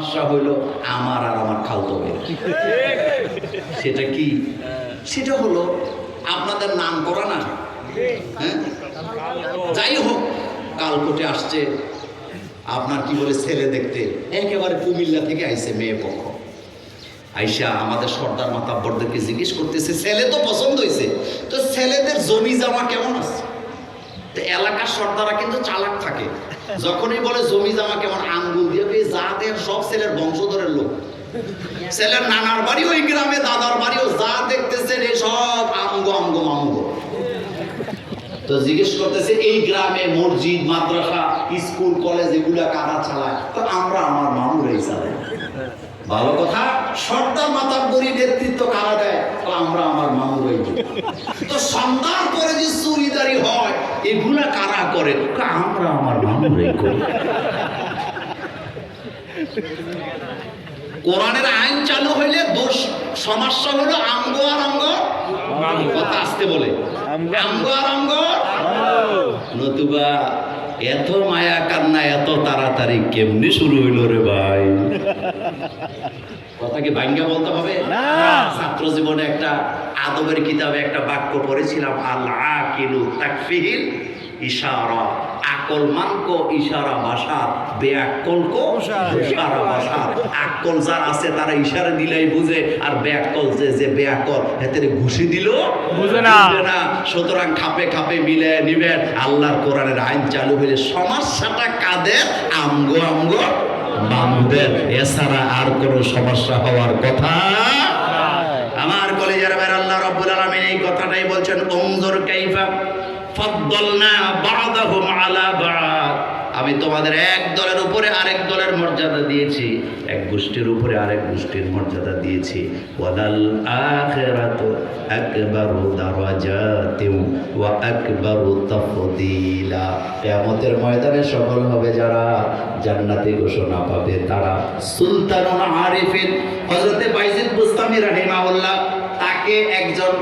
সমস্যা হইল আমার আর আমার খালতো। সেটা কি? সেটা হলো আপনাদের নাম করা না। হ্যাঁ? যাই হোক কাল কোটে আসছে। আপনার কি বলে ছেলে দেখতে? একেবারে কুমিল্লা থেকে আইছে মেয়ে পক্ষ। আইসা আমাদের সর্দার মাতাব্বরদেরকে জিজ্ঞেস করতেছে, ছেলে তো পছন্দ হয়েছে তো ছেলেদের জমি জামা কেমন আছে? এলাকার সর্দারা কিন্তু চালাক থাকে। যখনই বলে জমি জামা কেমন, আঙ্গুল দিয়ে জাতের সব ছেলের বংশধরের লোক। ছেলের নানার বাড়ি ওই গ্রামে, দাদার বাড়িও যা দেখতেছেন, এই সব আমগো আমগো মামগো তো জিজ্ঞেস করতেছে, এই গ্রামে মসজিদ, মাদ্রাসা, স্কুল, কলেজ, এগুলা কারা চালায়? তো আমরা আমার মামুরাই চালাই। ভালো কথা, সর্দার মাতাব্বরী নেতৃত্ব কারা দেয়? তো আমরা আমার মামুরাই। তো সন্ধ্যার পরে যে চুরিদারি হয়, এগুলা কারা করে? আমরা আমার মামুরাই করি। কোরআনের আইন চালু হইলে দোষ সমস্যা হলো আঙ্গ আর অঙ্গ। কথা আসতে বলে। আঙ্গ। আঙ্গ আর অঙ্গ। নতুবা এত মায়া কান্না এত তাড়াতাড়ি কেমনি শুরু হইল রে ভাই? কথা কি ভাঙ্গা বলতে হবে। ছাত্র জীবনে একটা আদবের কিতাবে একটা বাক্য পড়েছিলাম আল্লাহ তাকফিহিল ইশারা। আকল মানকো ইশারা ভাষা ইশারা ভাষা আকল যার আছে তারা ইশারা দিলেই বুঝে আর বেআকল যে যে বেআকল ঘুষি দিল বুঝে না। না। সুতরাং খাপে খাপে মিলে নিবেন। আল্লাহর কোরআনের আইন চালু হইলে সমস্যাটা কাদের আমগো আমগো বামুদের এছাড়া আর কোনো সমস্যা হওয়ার কথা আমার কলেজের বাইরে আল্লাহ রাব্বুল আলামিন এই কথাটাই বলছেন উনজুর কাইফা ফাদ্দালনা বা'দাহুম আলা বা'দ। আমি তোমাদের এক দলের উপরে আরেক দলের মর্যাদা দিয়েছি, এক গোষ্ঠীর উপরে আরেক গোষ্ঠীর মর্যাদা দিয়েছি। ওয়াদাল আখিরাতু আকবারু দারাজাতিন ওয়া আকবারু তাফদিলা। কিয়ামতের ময়দানে সফল হবে যারা, জান্নাতি ঘোষণা পাবে তারা। সুলতানুল আরিফিন, হযরতে বাইজিদ বুস্তামি রাহিমাহুল্লাহ তাকে একজন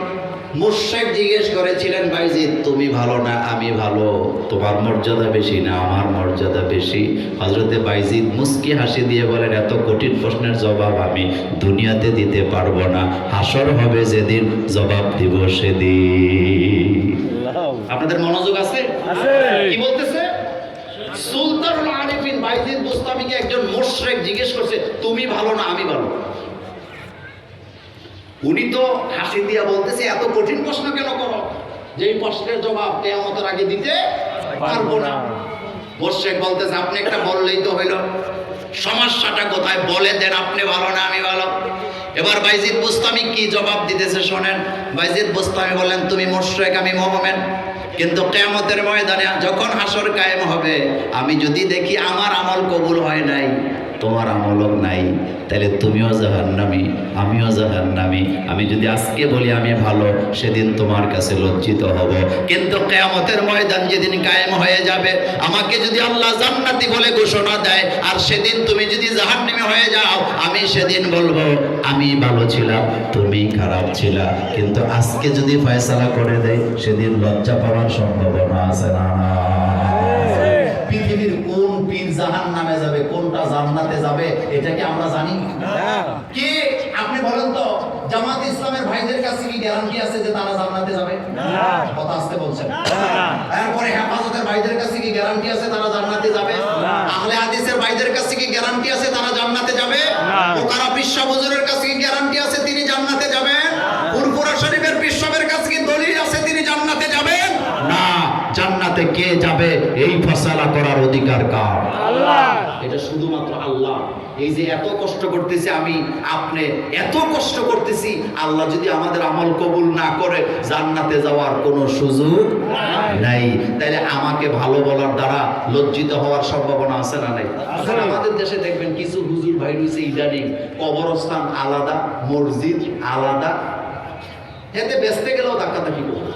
মুর্শেক জিজ্ঞেস করেছিলেন বাইজিদ তুমি ভালো না আমি ভালো। তোমার মর্যাদা বেশি না আমার মর্যাদা বেশি? হজরতে বাইজিদ মুস্কি হাসি দিয়ে বলেন এত কঠিন প্রশ্নের জবাব আমি দুনিয়াতে দিতে পারব না। হাসর হবে যেদিন জবাব দিব সেদিন। আপনাদের মনোযোগ আছে। কি বলতেছে? সুলতানুল আরিফিন বাইজিদ বুস্তামিকে একজন মুশরিক জিজ্ঞেস করছে তুমি ভালো না আমি ভালো? উনি তো হাসি দিয়া বলতেছে, এত কঠিন প্রশ্ন কেন করো? যে প্রশ্নের জবাব কেয়ামতের আগে দিতে পারব না। মোর্শেক বলতেছে, আপনি একটা বললেই তো হইল। সমস্যাটা কোথায়? বলে দেন, আপনি ভালো না, আমি ভালো। এবার বাইজিদ বুস্তামি কি জবাব দিতেছে শোনেন। বাইজিদ বুস্তামি বললেন, তুমি মোর্শেক আমি মোহামেন। কিন্তু কেয়ামতের ময়দানে যখন হাসর কায়েম হবে, আমি যদি দেখি আমার আমল কবুল হয় নাই তোমার আমলক নাই তাহলে তুমিও জাহান্নামি আমিও জাহান্নামি। আমি যদি আজকে বলি আমি ভালো সেদিন তোমার কাছে লজ্জিত হব। কিন্তু কেয়ামতের ময়দান যেদিন কায়েম হয়ে যাবে আমাকে যদি আল্লাহ জান্নাতি বলে ঘোষণা দেয় আর সেদিন তুমি যদি জাহান্নামি হয়ে যাও আমি সেদিন বলব আমি ভালো ছিলাম তুমি খারাপ ছিলা। কিন্তু আজকে যদি ফয়সালা করে দেয় সেদিন লজ্জা পাওয়ার সম্ভাবনা আছে না? পৃথিবীর জাহান নামে যাবে কোনটা জান্নাতে যাবে এটা কি আমরা জানি? কি? আপনি বলেন তো জামাত ইসলামের ভাইদের কাছে কি গ্যারান্টি আছে যে তারা জান্নাতে যাবে? না। কথা আসতে বলছেন। এরপরে হেফাজতের ভাইদের কাছে কি গ্যারান্টি আছে তারা জান্নাতে যাবে। আহলে হাদিসের ভাইদের কাছে কি গ্যারান্টি আছে তারা জান্নাতে যাবে। ওকারা পিসা হুজুরের কাছে কি গ্যারান্টি আছে তিনি জান্নাতে যাবেন? ফুরফুরা শরীফের পিসবের কাছে কি দলিল আছে তিনি জান্নাতে যাবেন? না। জান্নাতে কে যাবে? ফসলা করার অধিকার কার? আল্লাহ। এটা শুধুমাত্র আল্লাহ। এই যে এত কষ্ট করতেছি আমি আপনি এত কষ্ট করতেছি আল্লাহ যদি আমাদের আমল কবুল না করে জান্নাতে যাওয়ার কোনো সুযোগ নাই। তাইলে আমাকে ভালো বলার দ্বারা লজ্জিত হওয়ার সম্ভাবনা আছে না নাই। আমাদের দেশে দেখবেন কিছু হুজুর ভাই রয়েছে ইদানিং। কবরস্থান আলাদা মসজিদ আলাদা। এতে বেচতে গেলেও ধাক্কাধাক্কি করবে।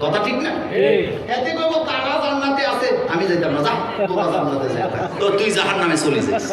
কথা ঠিক না? এতে কইব তারা জান্নাতে আছে আমি যাইতাম না যা তোরা জান্নাতে যা তো তুই জাহান্নামে চলে যাস